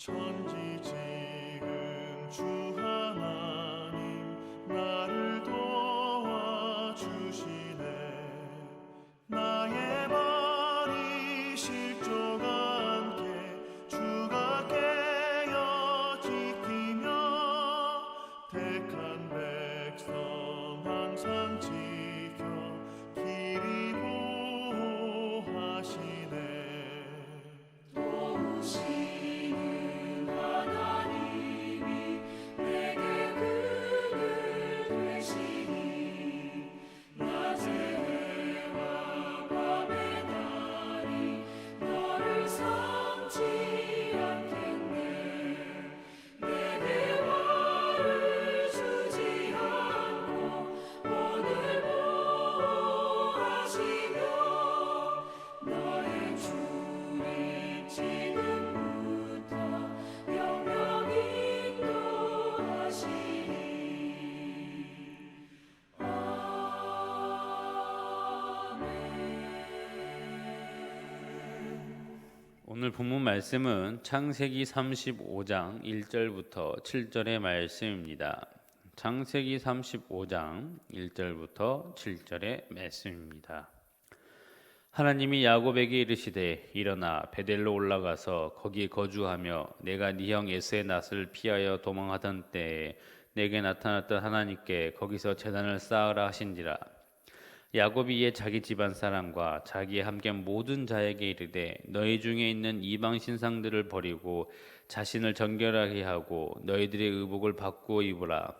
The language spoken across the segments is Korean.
천지 지 오늘 본문 말씀은 창세기 35장 1절부터 7절의 말씀입니다. 창세기 35장 1절부터 7절의 말씀입니다. 하나님이 야곱에게 이르시되 일어나 베델로 올라가서 거기 거주하며 내가 네 형 에스의 낯을 피하여 도망하던 때에 내게 나타났던 하나님께 거기서 재단을 쌓으라 하신지라 야곱이 이에 자기 집안 사람과 자기의 함께 모든 자에게 이르되 너희 중에 있는 이방 신상들을 버리고 자신을 정결하게 하고 너희들의 의복을 바꾸어 입으라.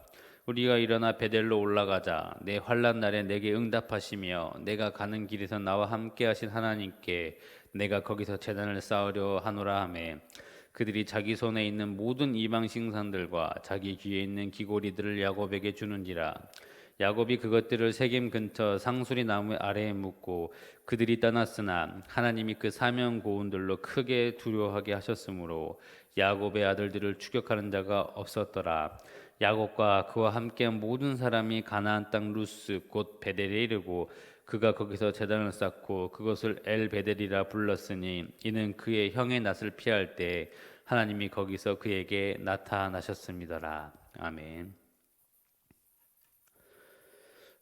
우리가 일어나 베델로 올라가자. 내 환란 날에 내게 응답하시며 내가 가는 길에서 나와 함께 하신 하나님께 내가 거기서 재단을 쌓으려 하노라 하매. 그들이 자기 손에 있는 모든 이방 신상들과 자기 귀에 있는 귀고리들을 야곱에게 주는지라 야곱이 그것들을 세겜 근처 상수리 나무 아래에 묻고 그들이 떠났으나 하나님이 그 사명 고운들로 크게 두려워하게 하셨으므로 야곱의 아들들을 추격하는 자가 없었더라. 야곱과 그와 함께 모든 사람이 가나안 땅 루스 곧 베델에 이르고 그가 거기서 제단을 쌓고 그것을 엘 베델이라 불렀으니 이는 그의 형의 낯을 피할 때 하나님이 거기서 그에게 나타나셨습니다라. 아멘.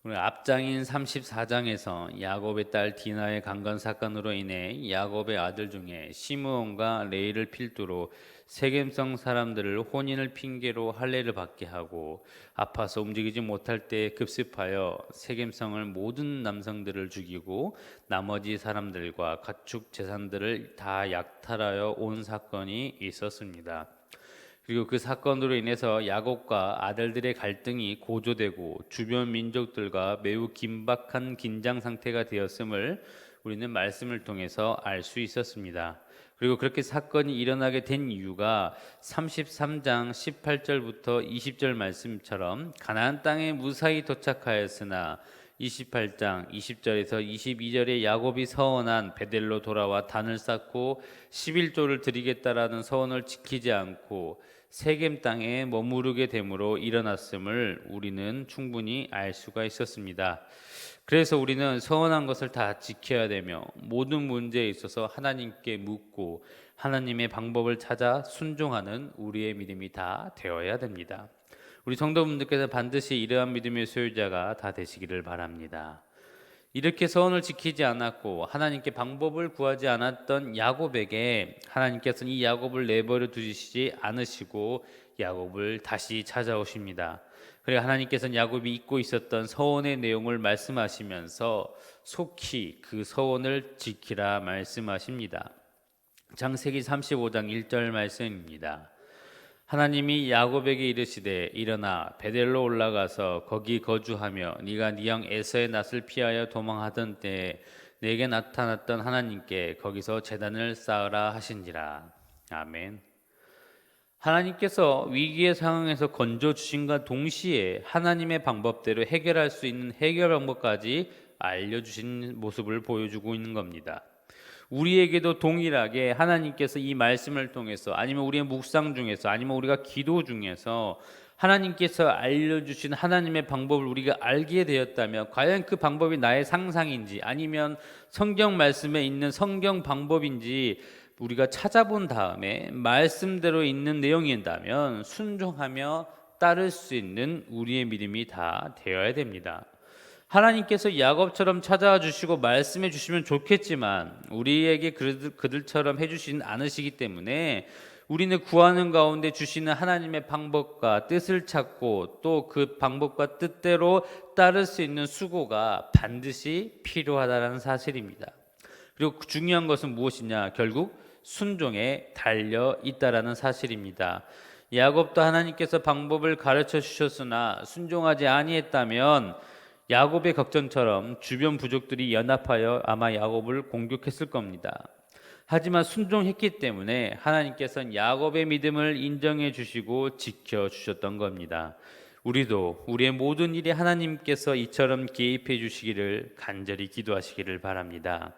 오늘 앞장인 34장에서 야곱의 딸 디나의 강간 사건으로 인해 야곱의 아들 중에 시므온과 레이를 필두로 세겜성 사람들을 혼인을 핑계로 할례를 받게 하고 아파서 움직이지 못할 때 급습하여 세겜성을 모든 남성들을 죽이고 나머지 사람들과 가축 재산들을 다 약탈하여 온 사건이 있었습니다. 그리고 그 사건으로 인해서 야곱과 아들들의 갈등이 고조되고 주변 민족들과 매우 긴박한 긴장 상태가 되었음을 우리는 말씀을 통해서 알 수 있었습니다. 그리고 그렇게 사건이 일어나게 된 이유가 33장 18절부터 20절 말씀처럼 가나안 땅에 무사히 도착하였으나 28장 20절에서 22절에 야곱이 서원한 베델로 돌아와 단을 쌓고 11조를 드리겠다라는 서원을 지키지 않고 세겜 땅에 머무르게 됨으로 일어났음을 우리는 충분히 알 수가 있었습니다. 그래서 우리는 서원한 것을 다 지켜야 되며 모든 문제에 있어서 하나님께 묻고 하나님의 방법을 찾아 순종하는 우리의 믿음이 다 되어야 됩니다. 우리 성도분들께서 반드시 이러한 믿음의 소유자가 다 되시기를 바랍니다. 이렇게 서원을 지키지 않았고 하나님께 방법을 구하지 않았던 야곱에게 하나님께서는 이 야곱을 내버려 두시지 않으시고 야곱을 다시 찾아오십니다. 그리고 하나님께서는 야곱이 잊고 있었던 서원의 내용을 말씀하시면서 속히 그 서원을 지키라 말씀하십니다. 장세기 35장 1절 말씀입니다. 하나님이 야곱에게 이르시되 일어나 베델로 올라가서 거기 거주하며 네가 네 형 에서의 낯을 피하여 도망하던 때에 내게 나타났던 하나님께 거기서 제단을 쌓으라 하신지라 아멘. 하나님께서 위기의 상황에서 건져 주신과 동시에 하나님의 방법대로 해결할 수 있는 해결 방법까지 알려 주신 모습을 보여주고 있는 겁니다. 우리에게도 동일하게 하나님께서 이 말씀을 통해서 아니면 우리의 묵상 중에서 아니면 우리가 기도 중에서 하나님께서 알려주신 하나님의 방법을 우리가 알게 되었다면 과연 그 방법이 나의 상상인지 아니면 성경 말씀에 있는 성경 방법인지 우리가 찾아본 다음에 말씀대로 있는 내용이다면 순종하며 따를 수 있는 우리의 믿음이 다 되어야 됩니다. 하나님께서 야곱처럼 찾아와 주시고 말씀해 주시면 좋겠지만 우리에게 그들, 그들처럼 해주시진 않으시기 때문에 우리는 구하는 가운데 주시는 하나님의 방법과 뜻을 찾고 또 그 방법과 뜻대로 따를 수 있는 수고가 반드시 필요하다는 사실입니다. 그리고 중요한 것은 무엇이냐? 결국 순종에 달려 있다라는 사실입니다. 야곱도 하나님께서 방법을 가르쳐 주셨으나 순종하지 아니했다면 야곱의 걱정처럼 주변 부족들이 연합하여 아마 야곱을 공격했을 겁니다. 하지만 순종했기 때문에 하나님께서는 야곱의 믿음을 인정해 주시고 지켜 주셨던 겁니다. 우리도 우리의 모든 일에 하나님께서 이처럼 개입해 주시기를 간절히 기도하시기를 바랍니다.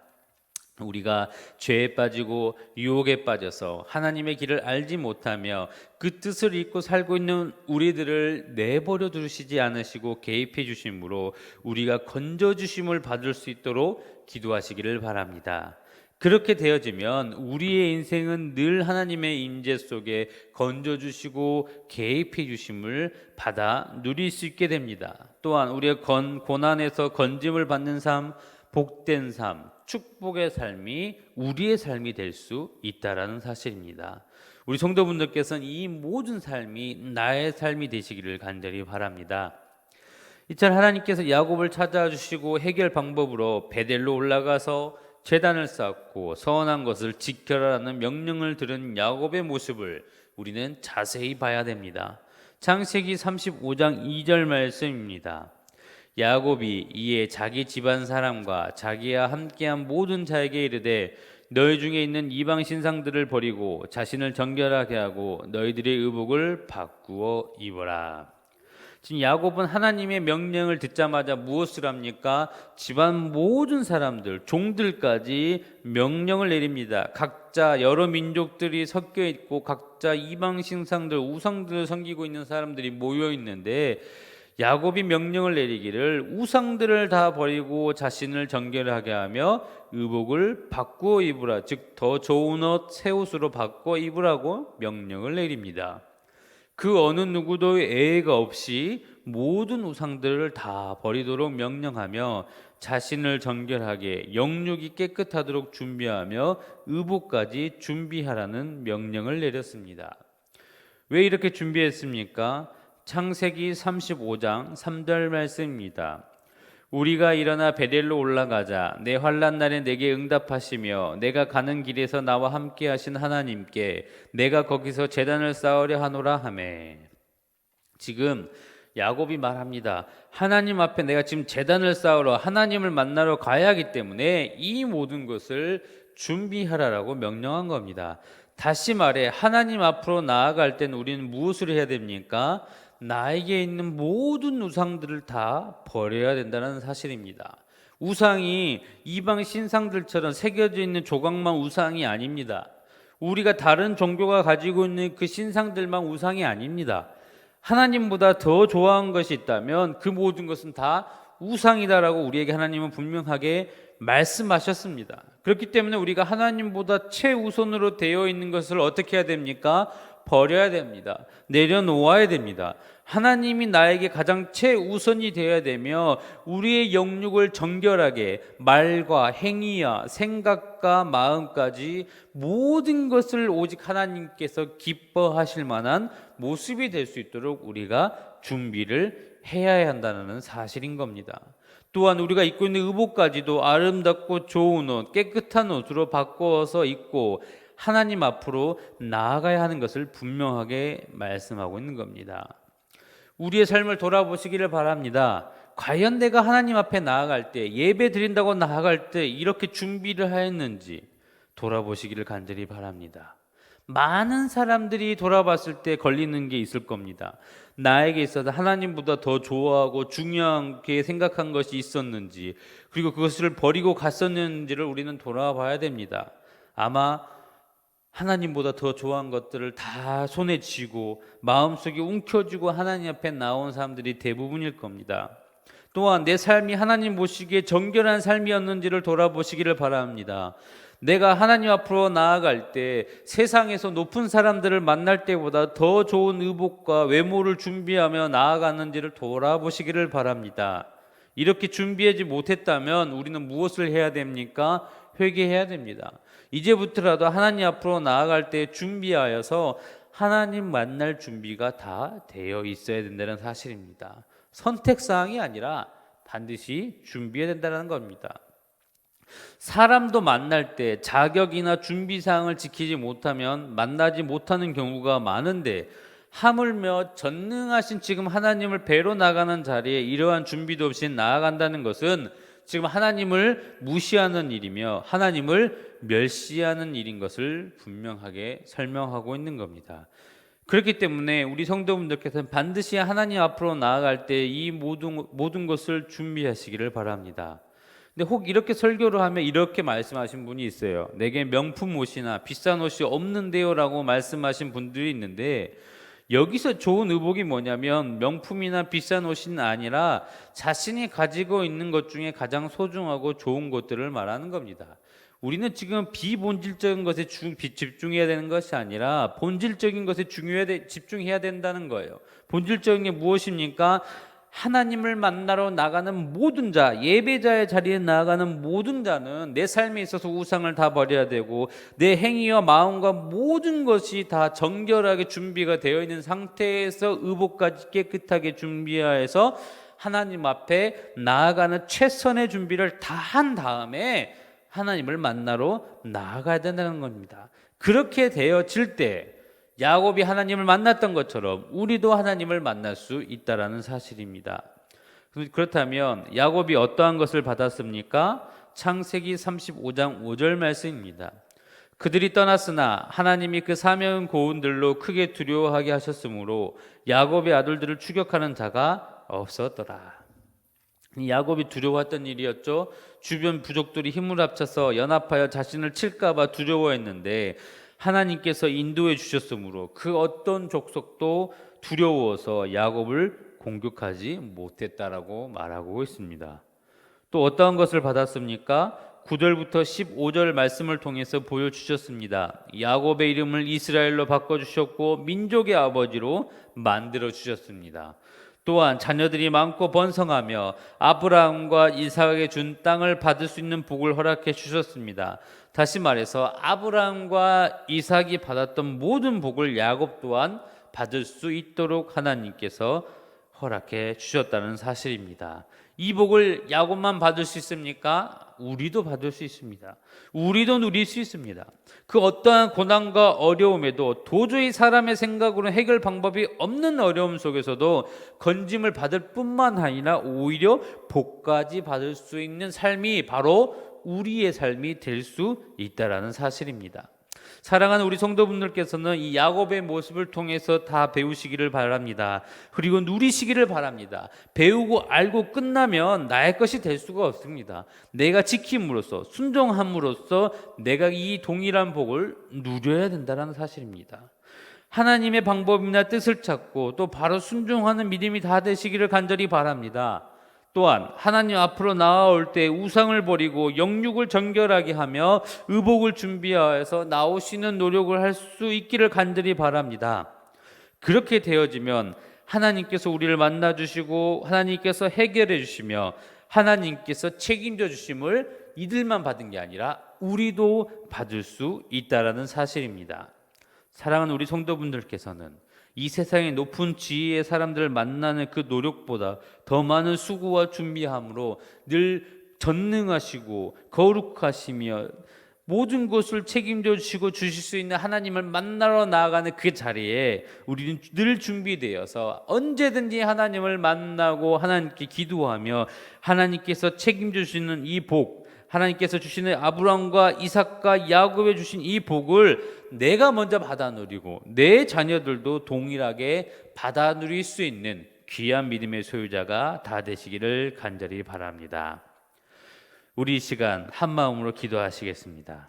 우리가 죄에 빠지고 유혹에 빠져서 하나님의 길을 알지 못하며 그 뜻을 잊고 살고 있는 우리들을 내버려 두시지 않으시고 개입해 주심으로 우리가 건져 주심을 받을 수 있도록 기도하시기를 바랍니다. 그렇게 되어지면 우리의 인생은 늘 하나님의 임재 속에 건져 주시고 개입해 주심을 받아 누릴 수 있게 됩니다. 또한 우리의 건, 고난에서 건짐을 받는 삶, 복된 삶, 축복의 삶이 우리의 삶이 될 수 있다라는 사실입니다. 우리 성도분들께서는 이 모든 삶이 나의 삶이 되시기를 간절히 바랍니다. 이처럼 하나님께서 야곱을 찾아주시고 해결 방법으로 베델로 올라가서 재단을 쌓고 서원한 것을 지켜라라는 명령을 들은 야곱의 모습을 우리는 자세히 봐야 됩니다. 창세기 35장 2절 말씀입니다. 야곱이 이에 자기 집안 사람과 자기와 함께한 모든 자에게 이르되 너희 중에 있는 이방 신상들을 버리고 자신을 정결하게 하고 너희들의 의복을 바꾸어 입어라. 지금 야곱은 하나님의 명령을 듣자마자 무엇을 합니까? 집안 모든 사람들, 종들까지 명령을 내립니다. 각자 여러 민족들이 섞여 있고 각자 이방 신상들, 우상들을 섬기고 있는 사람들이 모여 있는데 야곱이 명령을 내리기를 우상들을 다 버리고 자신을 정결하게 하며 의복을 바꾸어 입으라 즉 더 좋은 옷 새 옷으로 바꿔 입으라고 명령을 내립니다. 그 어느 누구도 애가 없이 모든 우상들을 다 버리도록 명령하며 자신을 정결하게 영육이 깨끗하도록 준비하며 의복까지 준비하라는 명령을 내렸습니다. 왜 이렇게 준비했습니까? 창세기 35장 3절 말씀입니다. 우리가 일어나 베델로 올라가자 내 환란 날에 내게 응답하시며 내가 가는 길에서 나와 함께 하신 하나님께 내가 거기서 제단을 쌓으려 하노라 하매 지금 야곱이 말합니다. 하나님 앞에 내가 지금 제단을 쌓으러 하나님을 만나러 가야 하기 때문에 이 모든 것을 준비하라라고 명령한 겁니다. 다시 말해 하나님 앞으로 나아갈 때는 우리는 무엇을 해야 됩니까? 나에게 있는 모든 우상들을 다 버려야 된다는 사실입니다. 우상이 이방 신상들처럼 새겨져 있는 조각만 우상이 아닙니다. 우리가 다른 종교가 가지고 있는 그 신상들만 우상이 아닙니다. 하나님보다 더 좋아한 것이 있다면 그 모든 것은 다 우상이다라고 우리에게 하나님은 분명하게 말씀하셨습니다. 그렇기 때문에 우리가 하나님보다 최우선으로 되어 있는 것을 어떻게 해야 됩니까? 버려야 됩니다. 내려놓아야 됩니다. 하나님이 나에게 가장 최우선이 되어야 되며 우리의 영육을 정결하게 말과 행위와 생각과 마음까지 모든 것을 오직 하나님께서 기뻐하실 만한 모습이 될 수 있도록 우리가 준비를 해야 한다는 사실인 겁니다. 또한 우리가 입고 있는 의복까지도 아름답고 좋은 옷, 깨끗한 옷으로 바꿔서 입고 하나님 앞으로 나아가야 하는 것을 분명하게 말씀하고 있는 겁니다. 우리의 삶을 돌아보시기를 바랍니다. 과연 내가 하나님 앞에 나아갈 때 예배 드린다고 나아갈 때 이렇게 준비를 하였는지 돌아보시기를 간절히 바랍니다. 많은 사람들이 돌아봤을 때 걸리는 게 있을 겁니다. 나에게 있어서 하나님보다 더 좋아하고 중요하게 생각한 것이 있었는지, 그리고 그것을 버리고 갔었는지를 우리는 돌아봐야 됩니다. 아마 하나님보다 더 좋아한 것들을 다 손에 쥐고 마음속에 움켜쥐고 하나님 앞에 나온 사람들이 대부분일 겁니다. 또한 내 삶이 하나님 보시기에 정결한 삶이었는지를 돌아보시기를 바랍니다. 내가 하나님 앞으로 나아갈 때 세상에서 높은 사람들을 만날 때보다 더 좋은 의복과 외모를 준비하며 나아가는지를 돌아보시기를 바랍니다. 이렇게 준비하지 못했다면 우리는 무엇을 해야 됩니까? 회개해야 됩니다. 이제부터라도 하나님 앞으로 나아갈 때 준비하여서 하나님 만날 준비가 다 되어 있어야 된다는 사실입니다. 선택 사항이 아니라 반드시 준비해야 된다는 겁니다. 사람도 만날 때 자격이나 준비 사항을 지키지 못하면 만나지 못하는 경우가 많은데 하물며 전능하신 지금 하나님을 뵈러 나가는 자리에 이러한 준비도 없이 나아간다는 것은 지금 하나님을 무시하는 일이며 하나님을 멸시하는 일인 것을 분명하게 설명하고 있는 겁니다. 그렇기 때문에 우리 성도분들께서는 반드시 하나님 앞으로 나아갈 때 이 모든 모든 것을 준비하시기를 바랍니다. 근데 혹 이렇게 설교를 하면 이렇게 말씀하신 분이 있어요. 내게 명품 옷이나 비싼 옷이 없는데요라고 말씀하신 분들이 있는데 여기서 좋은 의복이 뭐냐면 명품이나 비싼 옷이 아니라 자신이 가지고 있는 것 중에 가장 소중하고 좋은 것들을 말하는 겁니다. 우리는 지금 비본질적인 것에 주- 비- 집중해야 되는 것이 아니라 본질적인 것에 집중해야 된다는 거예요. 본질적인 게 무엇입니까? 하나님을 만나러 나가는 모든 자, 예배자의 자리에 나아가는 모든 자는 내 삶에 있어서 우상을 다 버려야 되고 내 행위와 마음과 모든 것이 다 정결하게 준비가 되어 있는 상태에서 의복까지 깨끗하게 준비하여서 하나님 앞에 나아가는 최선의 준비를 다 한 다음에 하나님을 만나러 나아가야 된다는 겁니다. 그렇게 되어질 때 야곱이 하나님을 만났던 것처럼 우리도 하나님을 만날 수 있다라는 사실입니다. 그렇다면 야곱이 어떠한 것을 받았습니까? 창세기 35장 5절 말씀입니다. 그들이 떠났으나 하나님이 그 사명 고운들로 크게 두려워하게 하셨으므로 야곱의 아들들을 추격하는 자가 없었더라. 이 야곱이 두려워했던 일이었죠. 주변 부족들이 힘을 합쳐서 연합하여 자신을 칠까봐 두려워했는데 하나님께서 인도해 주셨으므로 그 어떤 족속도 두려워서 야곱을 공격하지 못했다라고 말하고 있습니다. 또 어떠한 것을 받았습니까? 9절부터 15절 말씀을 통해서 보여주셨습니다. 야곱의 이름을 이스라엘로 바꿔주셨고 민족의 아버지로 만들어 주셨습니다. 또한 자녀들이 많고 번성하며 아브라함과 이삭에게 준 땅을 받을 수 있는 복을 허락해 주셨습니다. 다시 말해서 아브라함과 이삭이 받았던 모든 복을 야곱 또한 받을 수 있도록 하나님께서 허락해 주셨다는 사실입니다. 이 복을 야곱만 받을 수 있습니까? 우리도 받을 수 있습니다. 우리도 누릴 수 있습니다. 그 어떠한 고난과 어려움에도 도저히 사람의 생각으로 해결 방법이 없는 어려움 속에서도 건짐을 받을 뿐만 아니라 오히려 복까지 받을 수 있는 삶이 바로 우리의 삶이 될 수 있다라는 사실입니다. 사랑하는 우리 성도분들께서는 이 야곱의 모습을 통해서 다 배우시기를 바랍니다. 그리고 누리시기를 바랍니다. 배우고 알고 끝나면 나의 것이 될 수가 없습니다. 내가 지킴으로써 순종함으로써 내가 이 동일한 복을 누려야 된다는 사실입니다. 하나님의 방법이나 뜻을 찾고 또 바로 순종하는 믿음이 다 되시기를 간절히 바랍니다. 또한 하나님 앞으로 나아올 때 우상을 버리고 영육을 정결하게 하며 의복을 준비하여서 나오시는 노력을 할 수 있기를 간절히 바랍니다. 그렇게 되어지면 하나님께서 우리를 만나 주시고 하나님께서 해결해 주시며 하나님께서 책임져 주심을 이들만 받은 게 아니라 우리도 받을 수 있다라는 사실입니다. 사랑하는 우리 성도분들께서는 이 세상의 높은 지위의 사람들을 만나는 그 노력보다 더 많은 수고와 준비함으로 늘 전능하시고 거룩하시며 모든 것을 책임져 주시고 주실 수 있는 하나님을 만나러 나아가는 그 자리에 우리는 늘 준비되어서 언제든지 하나님을 만나고 하나님께 기도하며 하나님께서 책임져 주시는 이 복, 하나님께서 주시는 아브라함과 이삭과 야곱에 주신 이 복을 내가 먼저 받아 누리고 내 자녀들도 동일하게 받아 누릴 수 있는 귀한 믿음의 소유자가 다 되시기를 간절히 바랍니다. 우리 이 시간 한 마음으로 기도하시겠습니다.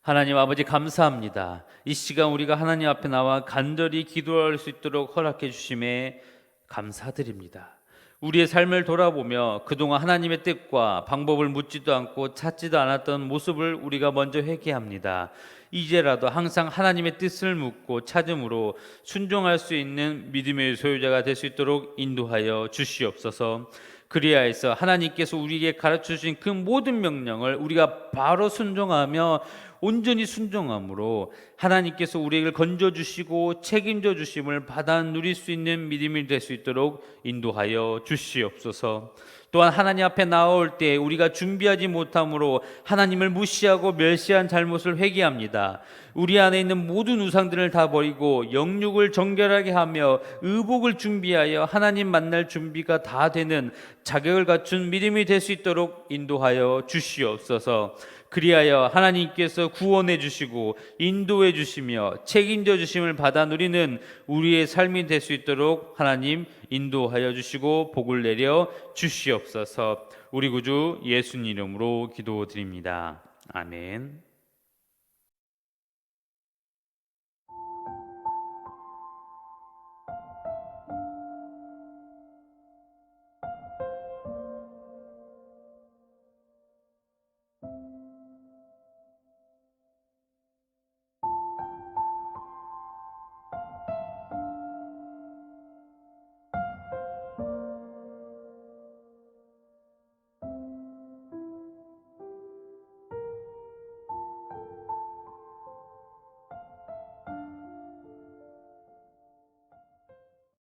하나님 아버지 감사합니다. 이 시간 우리가 하나님 앞에 나와 간절히 기도할 수 있도록 허락해 주심에 감사드립니다. 우리의 삶을 돌아보며 그동안 하나님의 뜻과 방법을 묻지도 않고 찾지도 않았던 모습을 우리가 먼저 회개합니다. 이제라도 항상 하나님의 뜻을 묻고 찾음으로 순종할 수 있는 믿음의 소유자가 될 수 있도록 인도하여 주시옵소서. 그리하여서 하나님께서 우리에게 가르쳐 주신 그 모든 명령을 우리가 바로 순종하며 온전히 순종함으로 하나님께서 우리를 건져 주시고 책임져 주심을 받아 누릴 수 있는 믿음이 될 수 있도록 인도하여 주시옵소서. 또한 하나님 앞에 나올 때 우리가 준비하지 못함으로 하나님을 무시하고 멸시한 잘못을 회개합니다. 우리 안에 있는 모든 우상들을 다 버리고 영육을 정결하게 하며 의복을 준비하여 하나님 만날 준비가 다 되는 자격을 갖춘 믿음이 될 수 있도록 인도하여 주시옵소서. 그리하여 하나님께서 구원해 주시고 인도해 주시며 책임져 주심을 받아 누리는 우리의 삶이 될 수 있도록 하나님 인도하여 주시고 복을 내려 주시옵소서. 우리 구주 예수님 이름으로 기도드립니다. 아멘.